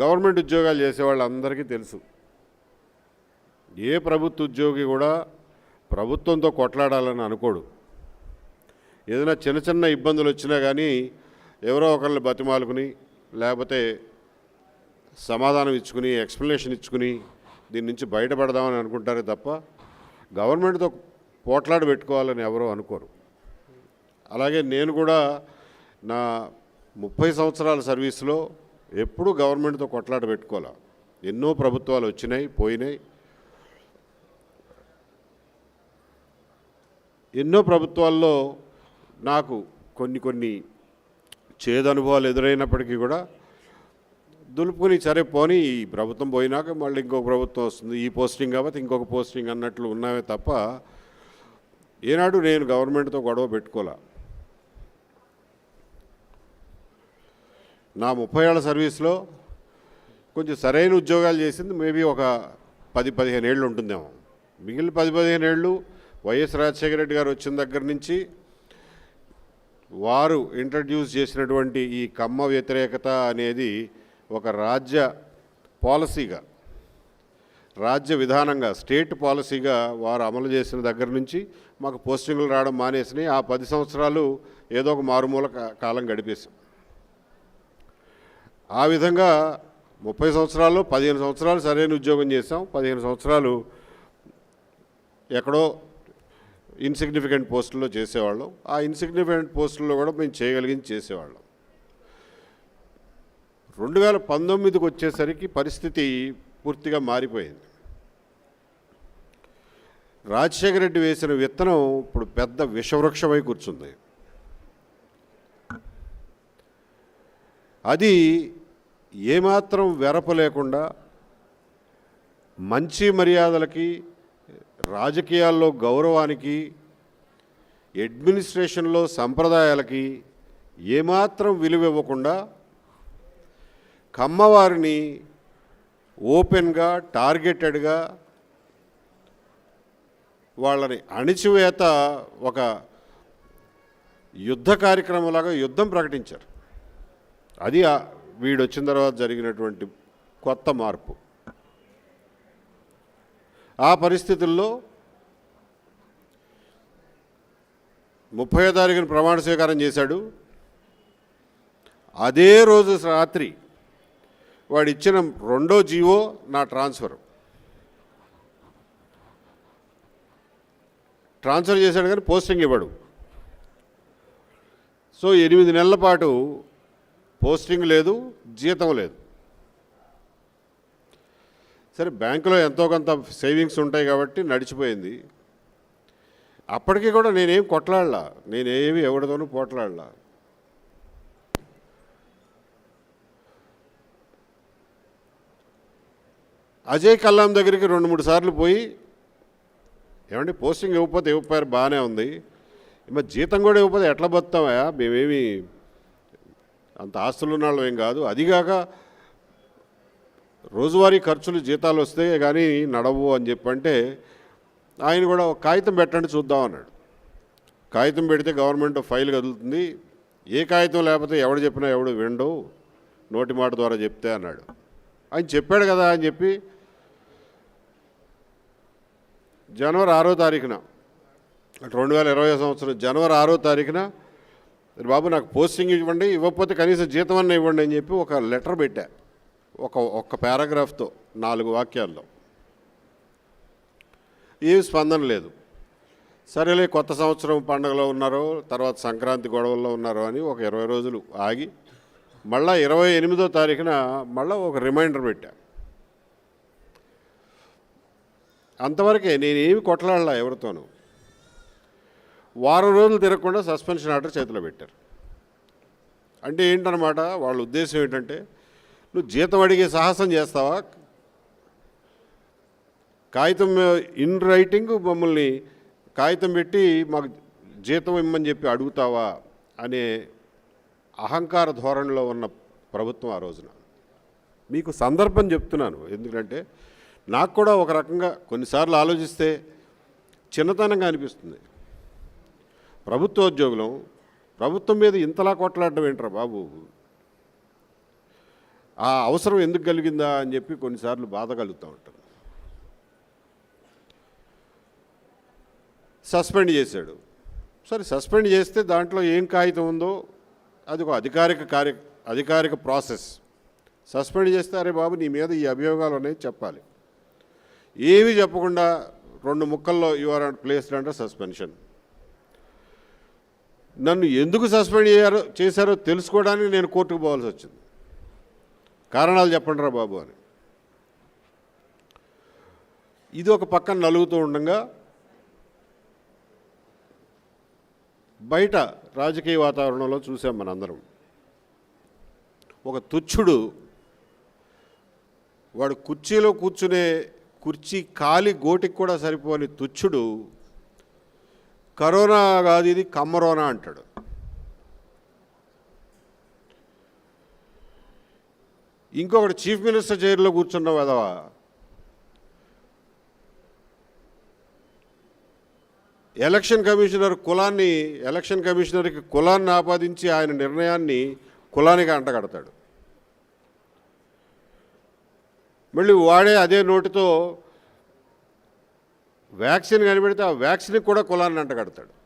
Government ఉద్యోగాలు చేసే వాళ్ళందరికీ తెలుసు. ఏ ప్రభుత్వ ఉద్యోగి కూడా ప్రభుత్వంతో కొట్లాడాలని అనుకోడు. ఏదైనా చిన్న చిన్న ఇబ్బందులు వచ్చినా కానీ ఎవరో ఒకరిని బతిమాలుకుని లేకపోతే సమాధానం ఇచ్చుకుని ఎక్స్ప్లెనేషన్ ఇచ్చుకుని దీని నుంచి బయటపడదామని అనుకుంటారే తప్ప గవర్నమెంట్తో పోట్లాడి పెట్టుకోవాలని ఎవరో అనుకోరు. అలాగే నేను కూడా నా ముప్పై సంవత్సరాల సర్వీస్లో ఎప్పుడూ గవర్నమెంట్తో కొట్లాట పెట్టుకోవాలా? ఎన్నో ప్రభుత్వాలు వచ్చినాయి పోయినాయి. ఎన్నో ప్రభుత్వాల్లో నాకు కొన్ని కొన్ని చేదు అనుభవాలు ఎదురైనప్పటికీ కూడా దులుపుకుని సరే పోనీ ఈ ప్రభుత్వం పోయినాక మళ్ళీ ఇంకొక ప్రభుత్వం వస్తుంది ఈ పోస్టింగ్ కాబట్టి ఇంకొక పోస్టింగ్ అన్నట్లు ఉన్నావే తప్ప ఏనాడు నేను గవర్నమెంట్తో గొడవ పెట్టుకోలే. నా ముప్పై ఏళ్ళ సర్వీస్లో కొంచెం సరైన ఉద్యోగాలు చేసింది మేబీ ఒక పది పదిహేను ఏళ్ళు ఉంటుందేమో. మిగిలిన పది పదిహేను ఏళ్ళు వైఎస్ రాజశేఖర రెడ్డి గారు వచ్చిన దగ్గర నుంచి వారు ఇంట్రడ్యూస్ చేసినటువంటి ఈ కమ్మ వ్యతిరేకత అనేది ఒక రాజ్య పాలసీగా రాజ్య విధానంగా స్టేట్ పాలసీగా వారు అమలు చేసిన దగ్గర నుంచి మాకు పోస్టింగ్లు రావడం మానేసినాయి. ఆ పది సంవత్సరాలు ఏదో ఒక మారుమూల కాలం గడిపేసాం ఆ విధంగా ముప్పై సంవత్సరాలు పదిహేను సంవత్సరాలు సరైన ఉద్యోగం చేసాం పదిహేను సంవత్సరాలు ఎక్కడో ఇన్సిగ్నిఫికెంట్ పోస్టుల్లో చేసేవాళ్ళం. ఆ ఇన్సిగ్నిఫికెంట్ పోస్టుల్లో కూడా మేము చేయగలిగింది చేసేవాళ్ళం. రెండు వేల పంతొమ్మిదికి వచ్చేసరికి పరిస్థితి పూర్తిగా మారిపోయింది. రాజశేఖర రెడ్డి వేసిన విత్తనం ఇప్పుడు పెద్ద విషవృక్షమై కూర్చుంది. అది ఏమాత్రం వెరప లేకుండా మంచి మర్యాదలకి రాజకీయాల్లో గౌరవానికి అడ్మినిస్ట్రేషన్లో సంప్రదాయాలకి ఏమాత్రం విలువ ఇవ్వకుండా కమ్మవారిని ఓపెన్గా టార్గెటెడ్గా వాళ్ళని అణిచివేత ఒక యుద్ధ కార్యక్రమంలాగా యుద్ధం ప్రకటించారు. అది వీడు వచ్చిన తర్వాత జరిగినటువంటి కొత్త మార్పు. ఆ పరిస్థితుల్లో ముప్పై తారీఖున ప్రమాణ స్వీకారం చేశాడు. అదే రోజు రాత్రి వాడు ఇచ్చిన రెండో జీవో నా ట్రాన్స్ఫర్. ట్రాన్స్ఫర్ చేశాడు కానీ పోస్టింగ్ ఇవ్వడు. సో ఎనిమిది నెలల పాటు పోస్టింగ్ లేదు జీతం లేదు. సరే బ్యాంకులో ఎంతో కొంత సేవింగ్స్ ఉంటాయి కాబట్టి నడిచిపోయింది. అప్పటికీ కూడా నేనేం కొట్లాడలా నేనేమి ఎవరితోనూ పోట్లాడలా. అజయ్ కల్లాం దగ్గరికి రెండు మూడు సార్లు పోయి ఏమండి పోస్టింగ్ ఇవ్వకపోతే ఇవ్వకపోయారు బాగానే ఉంది. మరి జీతం కూడా ఇవ్వకపోతే ఎట్లా బతుతామయా మేమేమి అంత ఆస్తులు ఉన్న వాళ్ళం ఏం కాదు. అదిగాక రోజువారీ ఖర్చులు జీతాలు వస్తే కానీ నడవు అని చెప్పంటే ఆయన కూడా ఒక కాగితం పెట్టండి చూద్దాం అన్నాడు. కాగితం పెడితే గవర్నమెంట్ ఫైల్ కదులుతుంది. ఏ కాగితం లేకపోతే ఎవడు చెప్పినా ఎవడు వినడు నోటి మాట ద్వారా చెప్తే అన్నాడు. ఆయన చెప్పాడు కదా అని చెప్పి జనవరి ఆరో తారీఖున రెండు వేల ఇరవై సంవత్సరం జనవరి ఆరో తారీఖున బాబు నాకు పోస్టింగ్ ఇవ్వండి ఇవ్వకపోతే కనీసం జీతం అన్న ఇవ్వండి అని చెప్పి ఒక లెటర్ పెట్టా. ఒక ఒక్క పారాగ్రాఫ్తో నాలుగు వాక్యాల్లో. ఏమి స్పందన లేదు. సరేలే కొత్త సంవత్సరం పండుగలో ఉన్నారో తర్వాత సంక్రాంతి గొడవల్లో ఉన్నారో అని ఒక ఇరవై రోజులు ఆగి మళ్ళా ఇరవై ఎనిమిదో తారీఖున మళ్ళీ ఒక రిమైండర్ పెట్టా. అంతవరకే నేనేమి కొట్లాడలా ఎవరితోనూ. వారం రోజులు తిరగకుండా సస్పెన్షన్ ఆర్డర్ చేతిలో పెట్టారు. అంటే ఏంటన్నమాట? వాళ్ళ ఉద్దేశం ఏంటంటే నువ్వు జీతం అడిగే సాహసం చేస్తావా? కాగితం ఇన్ రైటింగ్ మమ్మల్ని కాగితం పెట్టి మాకు జీతం ఇమ్మని చెప్పి అడుగుతావా? అనే అహంకార ధోరణిలో ఉన్న ప్రభుత్వం ఆ రోజున. మీకు సందర్భం చెప్తున్నాను. ఎందుకంటే నాకు కూడా ఒక రకంగా కొన్నిసార్లు ఆలోచిస్తే చిన్నతనంగా అనిపిస్తుంది. ప్రభుత్వ ఉద్యోగులం ప్రభుత్వం మీద ఇంతలా కొట్లాడడం ఏంట్రా బాబు? ఆ అవసరం ఎందుకు కలిగిందా అని చెప్పి కొన్నిసార్లు బాధ కలుగుతూ ఉంటుంది. సస్పెండ్ చేశాడు. సరే సస్పెండ్ చేస్తే దాంట్లో ఏం కాగితం ఉందో అది ఒక అధికారిక కార్య అధికారిక ప్రాసెస్. సస్పెండ్ చేస్తే అరే బాబు నీ మీద ఈ అభియోగాలు ఉన్నాయి చెప్పాలి. ఏమీ చెప్పకుండా రెండు ముక్కల్లో you are placed under suspension. నన్ను ఎందుకు సస్పెండ్ చేయారో చేశారో తెలుసుకోవడానికి నేను కోర్టుకు పోవాల్సి వచ్చింది. కారణాలు చెప్పండి రా బాబు అని. ఇది ఒక పక్కన నలుగుతూ ఉండగా బయట రాజకీయ వాతావరణంలో చూసాం మనందరం. ఒక తుచ్చుడు వాడు కుర్చీలో కూర్చునే కుర్చీ కాలి గోటికి కూడా సరిపోని తుచ్చుడు కరోనా కాదు ఇది కమ్మరోనా అంటాడు. ఇంకొకటి చీఫ్ మినిస్టర్ చైర్లో కూర్చున్న వెదవా. ఎలక్షన్ కమిషనర్ కులాన్ని ఎలక్షన్ కమిషనర్కి కులాన్ని ఆపాదించి ఆయన నిర్ణయాన్ని కులానికి అంటగడతాడు. మళ్ళీ వాడే అదే నోటితో వ్యాక్సిన్ కనిపెడితే ఆ వ్యాక్సిన్ కూడా కులాన్ని అంటగడతాడు.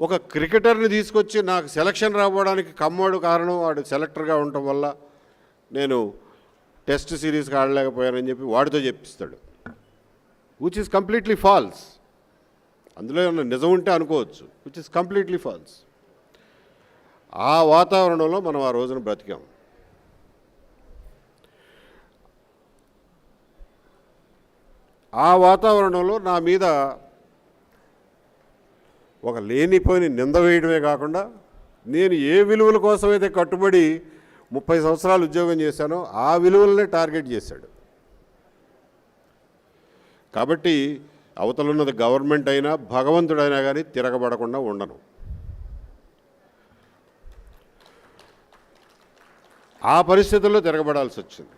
ఒక క్రికెటర్ని తీసుకొచ్చి నాకు సెలక్షన్ రావడానికి కమ్మోడు కారణం వాడు సెలెక్టర్గా ఉండటం వల్ల నేను టెస్ట్ సిరీస్కి ఆడలేకపోయానని చెప్పి వాడితో చెప్పిస్తాడు. విచ్ ఇస్ కంప్లీట్లీ ఫాల్స్ అందులో ఏమన్నా నిజం ఉంటే అనుకోవచ్చు. విచ్ ఇస్ కంప్లీట్లీ ఫాల్స్ ఆ వాతావరణంలో మనం ఆ రోజున బ్రతికాం. ఆ వాతావరణంలో నా మీద ఒక లేనిపోయిన నింద వేయడమే కాకుండా నేను ఏ విలువల కోసమైతే కట్టుబడి ముప్పై సంవత్సరాలు ఉద్యోగం చేశానో ఆ విలువలనే టార్గెట్ చేశాడు. కాబట్టి అవతలున్నది గవర్నమెంట్ అయినా భగవంతుడైనా కానీ తిరగబడకుండా ఉండను. ఆ పరిస్థితుల్లో తిరగబడాల్సి వచ్చింది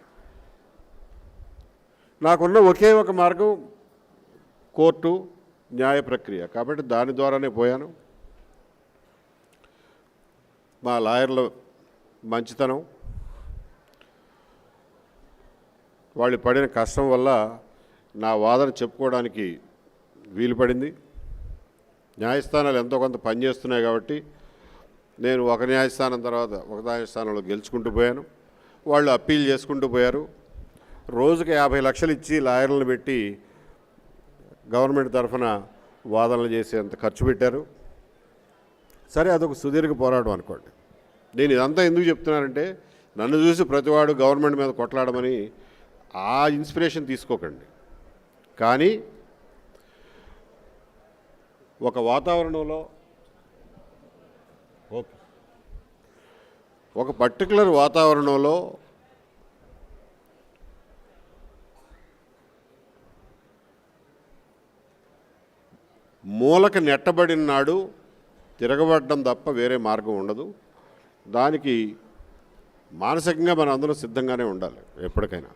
నాకున్న ఒకే ఒక మార్గం కోర్టు న్యాయ ప్రక్రియ. కాబట్టి దాని ద్వారానే పోయాను. మా లాయర్ల మంచితనం వాళ్ళు పడిన కష్టం వల్ల నా వాదన చెప్పుకోవడానికి వీలు పడింది. న్యాయస్థానాలు ఎంతో కొంత పనిచేస్తున్నాయి కాబట్టి నేను ఒక న్యాయస్థానం తర్వాత ఒక న్యాయస్థానంలో గెలుచుకుంటూ పోయాను. వాళ్ళు అప్పీల్ చేసుకుంటూ పోయారు. రోజుకి యాభై లక్షలు ఇచ్చి లాయర్లను పెట్టి గవర్నమెంట్ తరఫున వాదనలు చేసేంత ఖర్చు పెట్టారు. సరే అదొక సుదీర్ఘ పోరాటం అనుకోండి. నేను ఇదంతా ఎందుకు చెప్తున్నానంటే నన్ను చూసి ప్రతివాడు గవర్నమెంట్ మీద కొట్లాడమని ఆ ఇన్స్పిరేషన్ తీసుకోకండి. కానీ ఒక వాతావరణంలో ఓకే. ఒక పర్టికులర్ వాతావరణంలో మూలక నెట్టబడిన నాడు తిరగబడడం తప్ప వేరే మార్గం ఉండదు. దానికి మానసికంగా మన అందరం సిద్ధంగానే ఉండాలి ఎప్పటికైనా.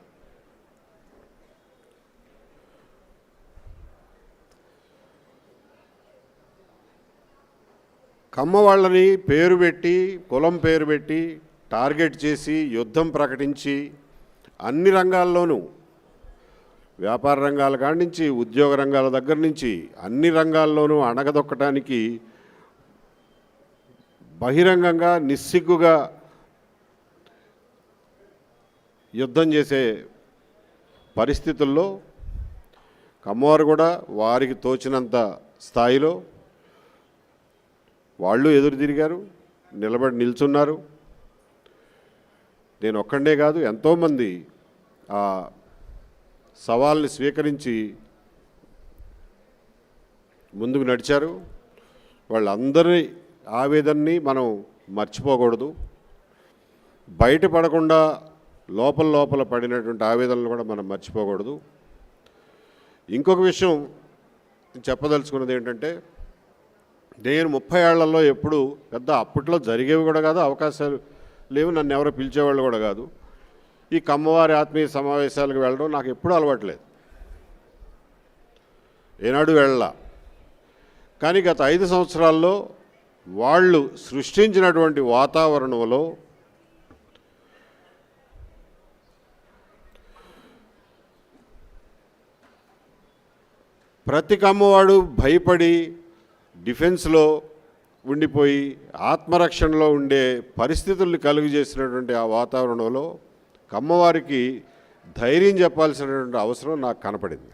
కమ్మ వాళ్ళని పేరు పెట్టి కులం పేరు పెట్టి టార్గెట్ చేసి యుద్ధం ప్రకటించి అన్ని రంగాల్లోనూ వ్యాపార రంగాల కాడి నుంచి ఉద్యోగ రంగాల దగ్గర నుంచి అన్ని రంగాల్లోనూ అణగదొక్కటానికి బహిరంగంగా నిస్సిగ్గుగా యుద్ధం చేసే పరిస్థితుల్లో కమ్మవారు కూడా వారికి తోచినంత స్థాయిలో వాళ్ళు ఎదురు తిరిగారు నిలబడి నిల్చున్నారు. నేను ఒక్కడే కాదు ఎంతోమంది ఆ సవాల్ని స్వీకరించి ముందుకు నడిచారు. వాళ్ళందరి ఆవేదనని మనం మర్చిపోకూడదు. బయటపడకుండా లోపల లోపల పడినటువంటి ఆవేదనలు కూడా మనం మర్చిపోకూడదు. ఇంకొక విషయం చెప్పదలుచుకున్నది ఏంటంటే నేను ముప్పై ఏళ్ళలో ఎప్పుడు పెద్ద అప్పట్లో జరిగేవి కూడా కాదు అవకాశాలు లేవు. నన్ను ఎవరో పిలిచేవాళ్ళు కూడా కాదు. ఈ కమ్మవారి ఆత్మీయ సమావేశాలకు వెళ్ళడం నాకు ఎప్పుడూ అలవాట్లేదు. ఏనాడు వెళ్ళా. కానీ గత ఐదు సంవత్సరాల్లో వాళ్ళు సృష్టించినటువంటి వాతావరణంలో ప్రతి కమ్మవాడు భయపడి డిఫెన్స్లో ఉండిపోయి ఆత్మరక్షణలో ఉండే పరిస్థితుల్ని కలుగు చేసినటువంటి ఆ వాతావరణంలో కమ్మవారికి ధైర్యం చెప్పాల్సినటువంటి అవసరం నాకు కనపడింది.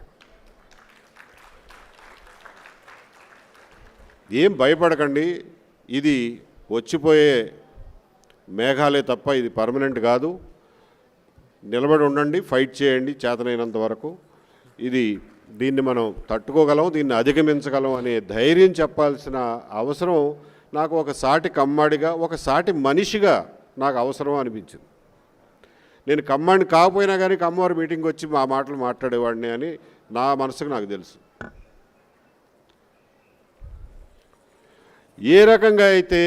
ఏం భయపడకండి ఇది వచ్చిపోయే మేఘాలే తప్ప ఇది పర్మనెంట్ కాదు. నిలబడి ఉండండి ఫైట్ చేయండి చేతనైనంత వరకు. ఇది దీన్ని మనం తట్టుకోగలం దీన్ని అధిగమించగలం అనే ధైర్యం చెప్పాల్సిన అవసరం నాకు ఒక సాటి కమ్మాడిగా ఒక సాటి మనిషిగా నాకు అవసరం అనిపించింది. నేను కమ్మాండ్ కాకపోయినా కానీ కమ్మవారి మీటింగ్కి వచ్చి మా మాటలు మాట్లాడేవాడిని అని నా మనసుకు నాకు తెలుసు. ఏ రకంగా అయితే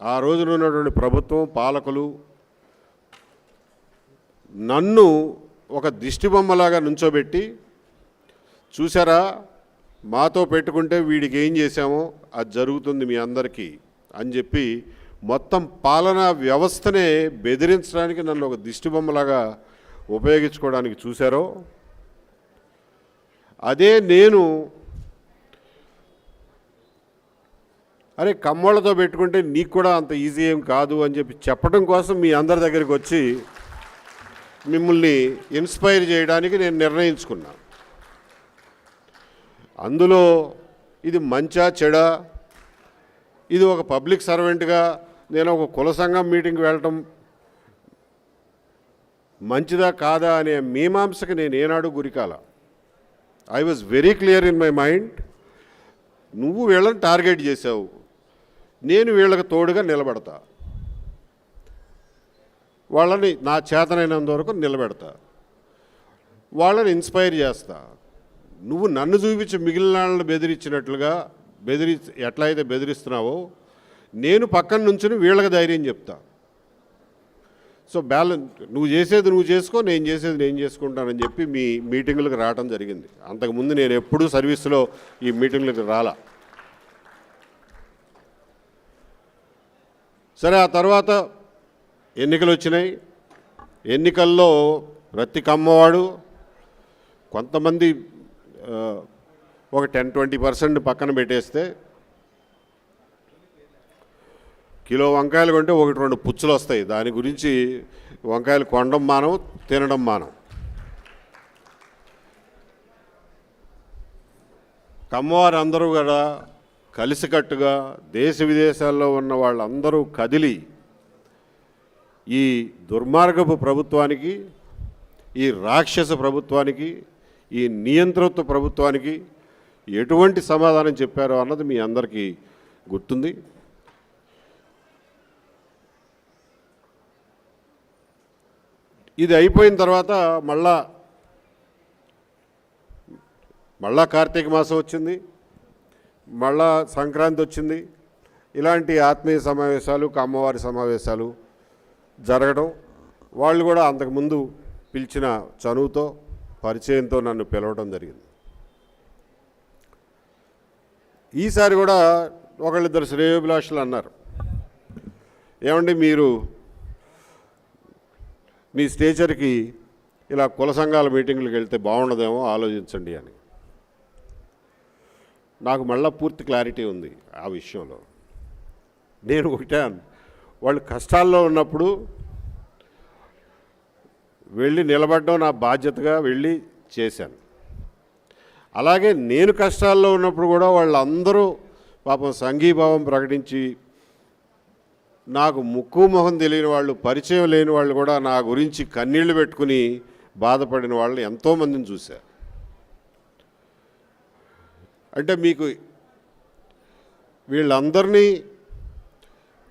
ఆ రోజున ఉన్నటువంటి ప్రభుత్వం పాలకులు నన్ను ఒక దిష్టిబొమ్మలాగా నుంచోబెట్టి చూసారా మాతో పెట్టుకుంటే వీడికి ఏం చేశామో అది జరుగుతుంది మీ అందరికీ అని చెప్పి మొత్తం పాలనా వ్యవస్థనే బెదిరించడానికి నన్ను ఒక దిష్టిబొమ్మలాగా ఉపయోగించుకోవడానికి చూశారో అదే నేను అరే కమ్మోళ్ళతో పెట్టుకుంటే నీకు కూడా అంత ఈజీ ఏం కాదు అని చెప్పి చెప్పడం కోసం మీ అందరి దగ్గరికి వచ్చి మిమ్మల్ని ఇన్స్పైర్ చేయడానికి నేను నిర్ణయించుకున్నాను అందులో ఇది మంచా చెడా ఇది ఒక పబ్లిక్ సర్వెంట్గా నేను ఒక కుల సంఘం మీటింగ్కి వెళ్ళటం మంచిదా కాదా అనే మీమాంసకి నేను ఏనాడు గురికాల. I was very clear in my mind నువ్వు వీళ్ళని టార్గెట్ చేసావు నేను వీళ్ళకి తోడుగా నిలబడతా. వాళ్ళని నా చేతనైనంత వరకు నిలబెడతా. వాళ్ళని ఇన్స్పైర్ చేస్తా. నువ్వు నన్ను చూపించి మిగిలిన వాళ్ళని బెదిరించినట్లుగా బెదిరి ఎట్లా అయితే బెదిరిస్తున్నావో నేను పక్కన నుంచుని వీళ్ళకి ధైర్యం చెప్తా. సో బ్యాలెన్స్ నువ్వు చేసేది నువ్వు చేసుకో నేను చేసేది నేను చేసుకుంటానని చెప్పి మీ మీటింగులకు రావడం జరిగింది. అంతకుముందు నేను ఎప్పుడూ సర్వీస్లో ఈ మీటింగులకు రాలా. సరే ఆ తర్వాత ఎన్నికలు వచ్చినాయి. ఎన్నికల్లో ప్రతి కమ్మవాడు కొంతమంది ఒక టెన్ ట్వంటీ పర్సెంట్ పక్కన పెట్టేస్తే కిలో వంకాయలు కొంటే ఒకటి రెండు పుచ్చులు వస్తాయి. దాని గురించి వంకాయలు కొనడం మానం తినడం మానం. కమ్మవారు అందరూ కూడా కలిసికట్టుగా దేశ విదేశాల్లో ఉన్న వాళ్ళందరూ కదిలి ఈ దుర్మార్గపు ప్రభుత్వానికి ఈ రాక్షస ప్రభుత్వానికి ఈ నియంతృత్వ ప్రభుత్వానికి ఎటువంటి సమాధానం చెప్పారో అన్నది మీ అందరికీ గుర్తుంది. ఇది అయిపోయిన తర్వాత మళ్ళా మళ్ళా కార్తీక మాసం వచ్చింది మళ్ళా సంక్రాంతి వచ్చింది. ఇలాంటి ఆత్మీయ సమావేశాలు అమ్మవారి సమావేశాలు జరగడం వాళ్ళు కూడా అంతకుముందు పిలిచిన చనువుతో పరిచయంతో నన్ను పిలవడం జరిగింది. ఈసారి కూడా ఒకళ్ళిద్దరు శ్రేయోభిలాషులు అన్నారు. ఏమండి మీరు మీ స్టేచర్కి ఇలా కుల సంఘాల మీటింగ్లకు వెళ్తే బాగుండదేమో ఆలోచించండి అని. నాకు మళ్ళా పూర్తి క్లారిటీ ఉంది ఆ విషయంలో. నేను ఒకటే వాళ్ళు కష్టాల్లో ఉన్నప్పుడు వెళ్ళి నిలబడడం నా బాధ్యతగా వెళ్ళి చేశాను. అలాగే నేను కష్టాల్లో ఉన్నప్పుడు కూడా వాళ్ళందరూ పాపం సంఘీభావం ప్రకటించి నాకు ముక్కు మొహం తెలియని వాళ్ళు పరిచయం లేని వాళ్ళు కూడా నా గురించి కన్నీళ్ళు పెట్టుకుని బాధపడిన వాళ్ళు ఎంతోమందిని చూశారు అంటే మీకు వీళ్ళందరినీ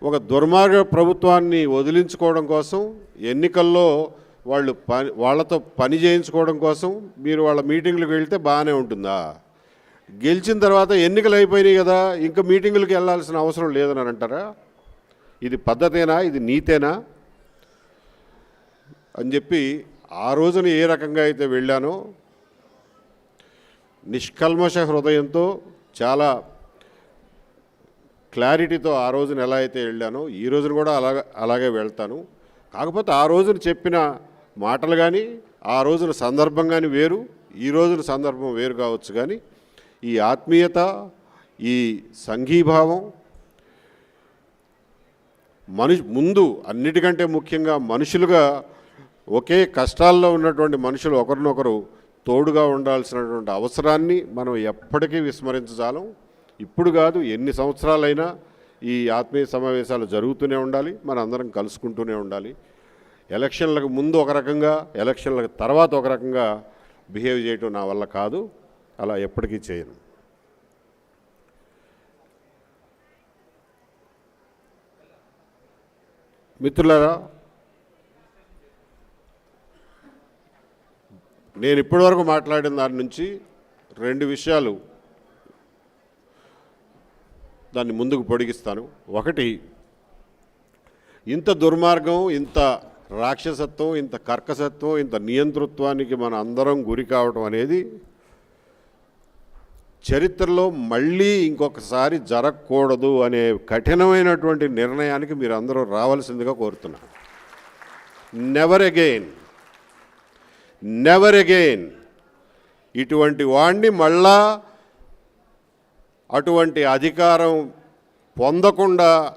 ఒక దుర్మార్గ ప్రభుత్వాన్ని వదిలించుకోవడం కోసం ఎన్నికల్లో వాళ్ళు పని వాళ్ళతో పని చేయించుకోవడం కోసం మీరు వాళ్ళ మీటింగ్లకు వెళ్తే బాగానే ఉంటుందా? గెలిచిన తర్వాత ఎన్నికలు అయిపోయినాయి కదా ఇంకా మీటింగులకు వెళ్ళాల్సిన అవసరం లేదని అంటారా ఇది పద్ధతేనా? ఇది నీతేనా? అని చెప్పి ఆ రోజున ఏ రకంగా అయితే వెళ్ళానో నిష్కల్మష హృదయంతో చాలా క్లారిటీతో ఆ రోజున ఎలా అయితే వెళ్ళానో ఈ రోజున కూడా అలాగ అలాగే వెళ్తాను. కాకపోతే ఆ రోజున చెప్పిన మాటలు కానీ ఆ రోజున సందర్భం కానీ వేరు ఈ రోజున సందర్భం వేరు కావచ్చు కానీ ఈ ఆత్మీయత ఈ సంఘీభావం మనిషి ముందు అన్నిటికంటే ముఖ్యంగా మనుషులుగా ఒకే కష్టాల్లో ఉన్నటువంటి మనుషులు ఒకరినొకరు తోడుగా ఉండాల్సినటువంటి అవసరాన్ని మనం ఎప్పటికీ విస్మరించజాలం. ఇప్పుడు కాదు ఎన్ని సంవత్సరాలైనా ఈ ఆత్మీయ సమావేశాలు జరుగుతూనే ఉండాలి మన అందరం కలుసుకుంటూనే ఉండాలి. ఎలక్షన్లకు ముందు ఒక రకంగా ఎలక్షన్లకు తర్వాత ఒక రకంగా బిహేవ్ చేయటం నా వల్ల కాదు అలా ఎప్పటికీ చేయను. మిత్రులారా నేను ఇప్పటివరకు మాట్లాడిన దాని నుంచి రెండు విషయాలు దాన్ని ముందుకు పొడిగిస్తాను. ఒకటి ఇంత దుర్మార్గం ఇంత రాక్షసత్వం ఇంత కర్కసత్వం ఇంత నియంతృత్వానికి మన అందరం గురి కావటం అనేది చరిత్రలో మళ్ళీ ఇంకొకసారి జరగకూడదు అనే కఠినమైనటువంటి నిర్ణయానికి మీరు అందరూ రావాల్సిందిగా కోరుతున్నాను. నెవర్ అగైన్ నెవర్ అగైన్ ఇటువంటి వాణ్ణి మళ్ళా అటువంటి అధికారం పొందకుండా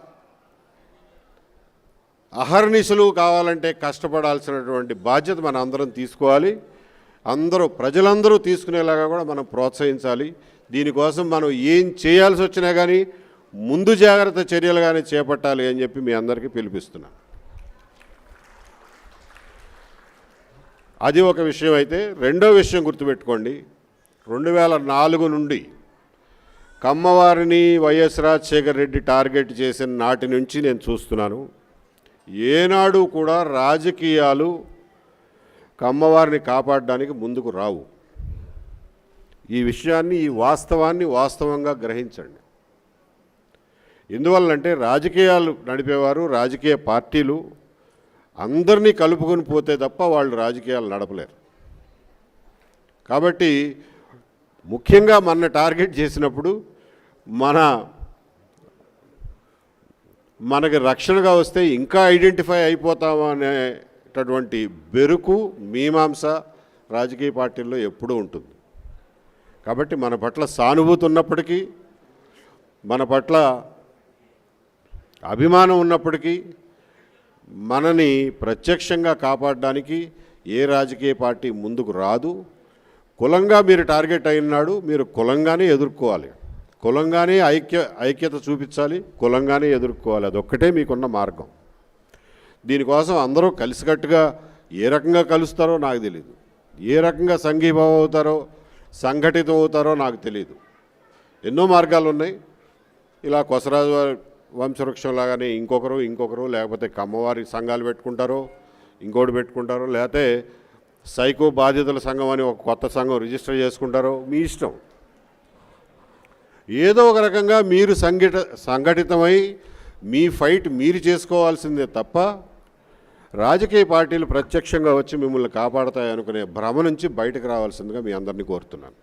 అహర్నిశలు కావాలంటే కష్టపడాల్సినటువంటి బాధ్యత మన అందరం తీసుకోవాలి. అందరూ ప్రజలందరూ తీసుకునేలాగా కూడా మనం ప్రోత్సహించాలి. దీనికోసం మనం ఏం చేయాల్సి వచ్చినా కానీ ముందు జాగ్రత్త చర్యలు కానీ చేపట్టాలి అని చెప్పి మీ అందరికీ పిలిపిస్తున్నాను అది ఒక విషయం అయితే రెండో విషయం గుర్తుపెట్టుకోండి. రెండు వేల నాలుగు నుండి కమ్మవారిని వైఎస్ రాజశేఖర రెడ్డి టార్గెట్ చేసిన నాటి నుంచి నేను చూస్తున్నాను. ఏనాడు కూడా రాజకీయాలు కమ్మవారిని కాపాడడానికి ముందుకు రావు. ఈ విషయాన్ని ఈ వాస్తవాన్ని వాస్తవంగా గ్రహించండి. ఎందువల్లంటే రాజకీయాలు నడిపేవారు రాజకీయ పార్టీలు అందరినీ కలుపుకొని పోతే తప్ప వాళ్ళు రాజకీయాలు నడపలేరు. కాబట్టి ముఖ్యంగా మన టార్గెట్ చేసినప్పుడు మన మనకి రక్షణగా వస్తే ఇంకా ఐడెంటిఫై అయిపోతామనేటటువంటి బెరుకు మీమాంస రాజకీయ పార్టీల్లో ఎప్పుడూ ఉంటుంది. కాబట్టి మన పట్ల సానుభూతి ఉన్నప్పటికీ మన పట్ల అభిమానం ఉన్నప్పటికీ మనని ప్రత్యక్షంగా కాపాడడానికి ఏ రాజకీయ పార్టీ ముందుకు రాదు. కులంగా మీరు టార్గెట్ అయినాడు మీరు కులంగానే ఎదుర్కోవాలి. కులంగానే ఐక్య ఐక్యత చూపించాలి కులంగానే ఎదుర్కోవాలి. అదొక్కటే మీకున్న మార్గం. దీనికోసం అందరూ కలిసికట్టుగా ఏ రకంగా కలుస్తారో నాకు తెలియదు ఏ రకంగా సంఘీభావం అవుతారో సంఘటితం అవుతారో నాకు తెలియదు ఎన్నో మార్గాలు ఉన్నాయి. ఇలా కొసరాజు వంశవృక్షంలాగానే ఇంకొకరు ఇంకొకరు లేకపోతే కమ్మవారి సంఘాలు పెట్టుకుంటారో ఇంకోటి పెట్టుకుంటారో లేకపోతే సైకో బాధితుల సంఘం అని ఒక కొత్త సంఘం రిజిస్టర్ చేసుకుంటారో మీ ఇష్టం. ఏదో ఒక రకంగా మీరు సంఘట సంఘటితమై మీ ఫైట్ మీరు చేసుకోవాల్సిందే తప్ప రాజకీయ పార్టీలు ప్రత్యక్షంగా వచ్చి మిమ్మల్ని కాపాడతాయనుకునే భ్రమ నుంచి బయటకు రావాల్సిందిగా మీ అందరినీ కోరుతున్నాను.